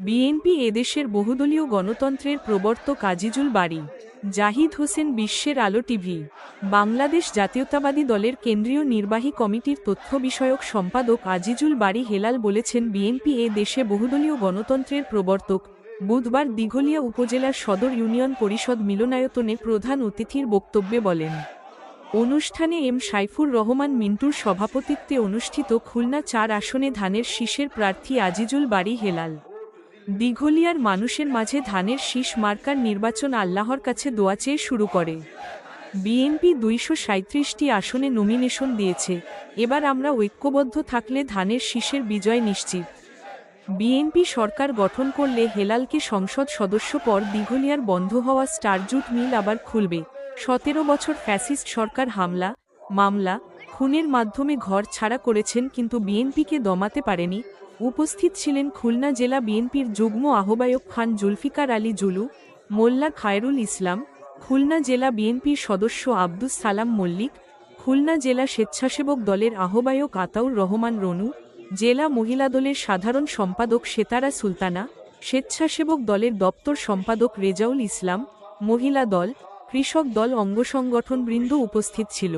BNP এদেশের বহুদলীয় গণতন্ত্রের প্রবর্তক আজিজুল বাড়ি জাহিদ হোসেন বিশ্বের আলো টিভি, বাংলাদেশ জাতীয়তাবাদী দলের কেন্দ্রীয় নির্বাহী কমিটির তথ্য বিষয়ক সম্পাদক আজিজুল বাড়ি হেলাল বলেছেন, বিএনপি এ দেশে বহুদলীয় গণতন্ত্রের প্রবর্তক। বুধবার দিঘলিয়া উপজেলার সদর ইউনিয়ন পরিষদ মিলনায়তনে প্রধান অতিথির বক্তব্যে বলেন, অনুষ্ঠানে এম সাইফুর রহমান মিন্টুর সভাপতিত্বে অনুষ্ঠিত খুলনা চার আসনে ধানের শীষের প্রার্থী আজিজুল বাড়ি হেলাল। দিঘলিয়ার মানুষের মাঝে ধানের শীষ মার্কার নির্বাচন আল্লাহর কাছে দোয়া চেয়ে শুরু করে। বিএনপি দুইশো সাঁত্রিশটি আসনে নমিনেশন দিয়েছে। এবার আমরা ঐক্যবদ্ধ থাকলে ধানের শীষের বিজয় নিশ্চিত। বিএনপি সরকার গঠন করলে হেলালকে সংসদ সদস্য পর দিঘলিয়ার বন্ধ হওয়া স্টারজুট মিল আবার খুলবে। সতেরো বছর ফ্যাসিস্ট সরকার হামলা, মামলা খুনের মাধ্যমে ঘর ছাড়া করেছেন কিন্তু বিএনপিকে দমাতে পারেনি। উপস্থিত ছিলেন খুলনা জেলা বিএনপির যুগ্ম আহ্বায়ক খান জুলফিকার আলী জুলু, মোল্লা খায়রুল ইসলাম, খুলনা জেলা বিএনপির সদস্য আব্দুস সালাম মল্লিক, খুলনা জেলা স্বেচ্ছাসেবক দলের আহ্বায়ক আতাউর রহমান রনু, জেলা মহিলা দলের সাধারণ সম্পাদক সেতারা সুলতানা, স্বেচ্ছাসেবক দলের দপ্তর সম্পাদক রেজাউল ইসলাম, মহিলা দল, কৃষক দল অঙ্গসংগঠনবৃন্দ উপস্থিত ছিল।